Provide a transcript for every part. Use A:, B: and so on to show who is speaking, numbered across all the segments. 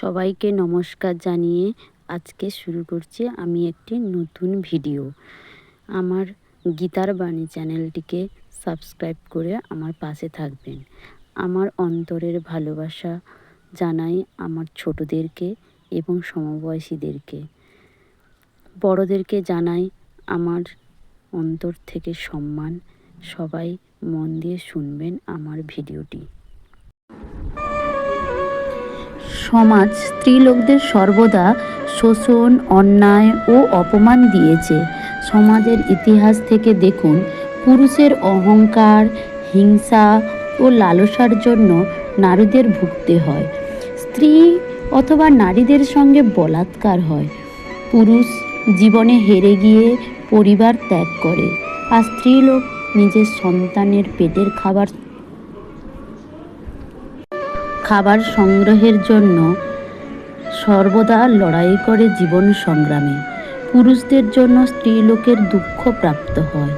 A: সবাইকে নমস্কার জানিয়ে আজকে শুরু করছি আমি একটি নতুন ভিডিও। আমার গীতার বাণী চ্যানেলটিকে সাবস্ক্রাইব করে আমার পাশে থাকবেন। আমার অন্তরের ভালোবাসা জানাই আমার ছোটদেরকে এবং সমবয়সীদেরকে। বড়দেরকে জানাই আমার অন্তর থেকে সম্মান। সবাই মন দিয়ে শুনবেন আমার ভিডিওটি। সমাজ স্ত্রীলোকদের সর্বদা শোষণ, অন্যায় ও অপমান দিয়েছে। সমাজের ইতিহাস থেকে দেখুন, পুরুষের অহংকার, হিংসা ও লালসার জন্য নারীদের ভুগতে হয়। স্ত্রী অথবা নারীদের সঙ্গে বলাৎকার হয়। পুরুষ জীবনে হেরে গিয়ে পরিবার ত্যাগ করে, আর স্ত্রীলোক নিজের সন্তানের পেটের খাবার খাবার সংগ্রহের জন্য সর্বদা লড়াই করে জীবন সংগ্রামে। পুরুষদের জন্য স্ত্রীলোকের দুঃখ প্রাপ্ত হয়।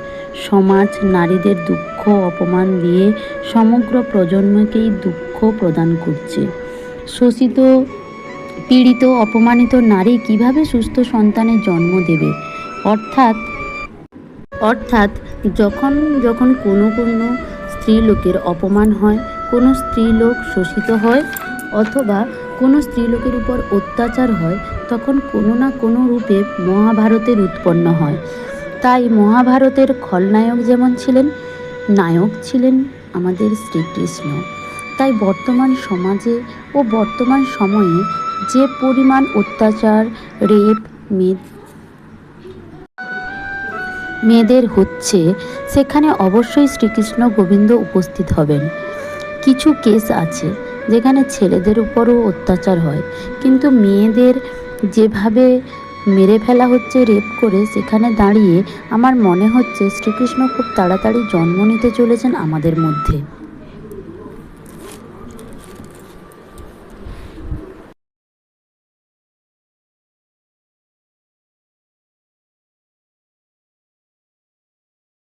A: সমাজ নারীদের দুঃখ, অপমান দিয়ে সমগ্র প্রজন্মকেই দুঃখ প্রদান করছে। শোষিত, পীড়িত, অপমানিত নারী কীভাবে সুস্থ সন্তানের জন্ম দেবে? অর্থাৎ অর্থাৎ যখন যখন কোনো কোনো স্ত্রীলোকের অপমান হয় কোনো স্ত্রীলোক শোষিত হয় অথবা কোনো স্ত্রীলোকের উপর অত্যাচার হয়, তখন কোনো না কোনো রূপে মহাভারতের উৎপন্ন হয়। তাই মহাভারতের খলনায়ক যেমন ছিলেন, নায়ক ছিলেন আমাদের শ্রীকৃষ্ণ। তাই বর্তমান সমাজে ও বর্তমান সময়ে যে পরিমাণ অত্যাচার, রেপ, মেদ মেয়েদের হচ্ছে, সেখানে অবশ্যই শ্রীকৃষ্ণ গোবিন্দ উপস্থিত হবেন। কিছু কেস আছে যেখানে ছেলেদের উপরও অত্যাচার হয়। কিন্তু মেয়েদের যেভাবে মেরে ফেলা হচ্ছে, রেপ করে, সেখানে দাঁড়িয়ে আমার মনে হচ্ছে শ্রীকৃষ্ণ খুব তাড়াতাড়ি জন্ম নিতে চলেছেন আমাদের মধ্যে।